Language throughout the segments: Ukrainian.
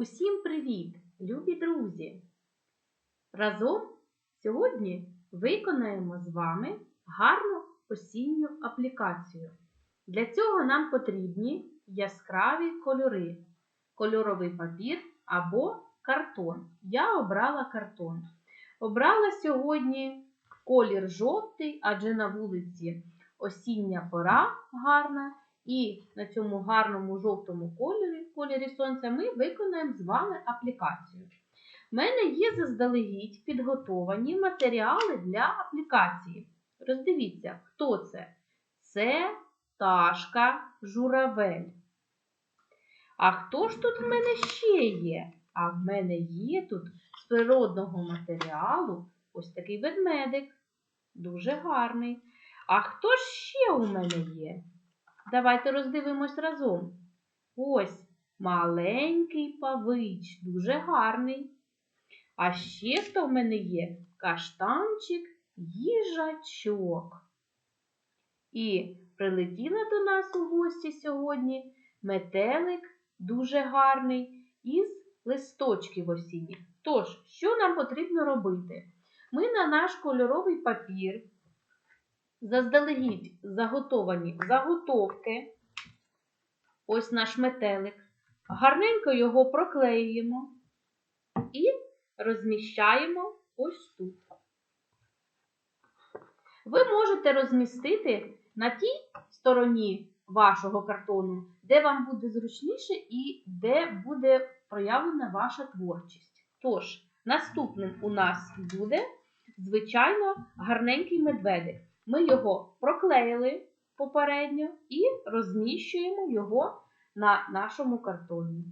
Усім привіт, любі друзі! Разом сьогодні виконаємо з вами гарну осінню аплікацію. Для цього нам потрібні яскраві кольори, кольоровий папір або картон. Я обрала картон. Обрала сьогодні колір жовтий, адже на вулиці осіння пора гарна. І на цьому гарному жовтому кольорі, кольорі сонця, ми виконаємо з вами аплікацію. У мене є заздалегідь підготовані матеріали для аплікації. Роздивіться, хто це? Це пташка журавель. А хто ж тут в мене ще є? А в мене є тут з природного матеріалу ось такий ведмедик. Дуже гарний. А хто ж ще у мене є? Давайте роздивимось разом. Ось маленький павич, дуже гарний. А ще хто в мене є? Каштанчик їжачок. І прилетіла до нас у гості сьогодні метелик дуже гарний із листочків осінніх. Тож, що нам потрібно робити? Ми на наш кольоровий папір заздалегідь заготовані заготовки. Ось наш метелик. Гарненько його проклеюємо і розміщаємо ось тут. Ви можете розмістити на тій стороні вашого картону, де вам буде зручніше і де буде проявлена ваша творчість. Тож, наступним у нас буде, звичайно, гарненький медведик. Ми його проклеїли попередньо і розміщуємо його на нашому картоні.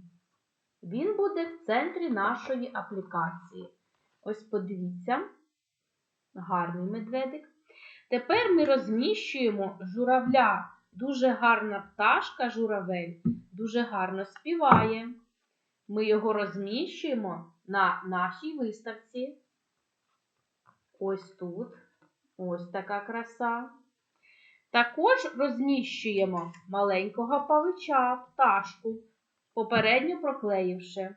Він буде в центрі нашої аплікації. Ось подивіться, гарний медведик. Тепер ми розміщуємо журавля. Дуже гарна пташка журавель, дуже гарно співає. Ми його розміщуємо на нашій виставці. Ось тут. Ось така краса. Також розміщуємо маленького павича, пташку, попередньо проклеївши.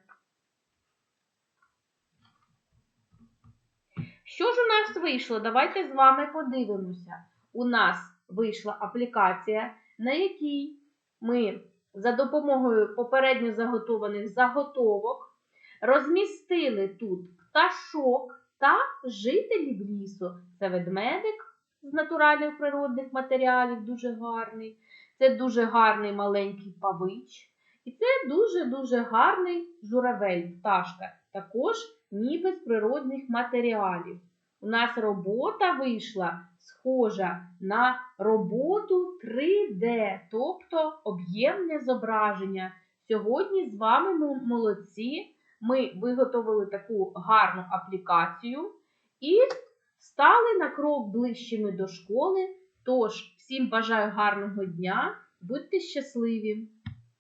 Що ж у нас вийшло? Давайте з вами подивимося. У нас вийшла аплікація, на якій ми за допомогою попередньо заготованих заготовок розмістили тут пташок та жителів лісу. Це ведмедик з натуральних природних матеріалів, дуже гарний. Це дуже гарний маленький павич. І це дуже-дуже гарний журавель, пташка, також ніби з природних матеріалів. У нас робота вийшла схожа на роботу 3D, тобто об'ємне зображення. Сьогодні з вами молодці. Ми виготовили таку гарну аплікацію і стали на крок ближчими до школи. Тож, всім бажаю гарного дня, будьте щасливі!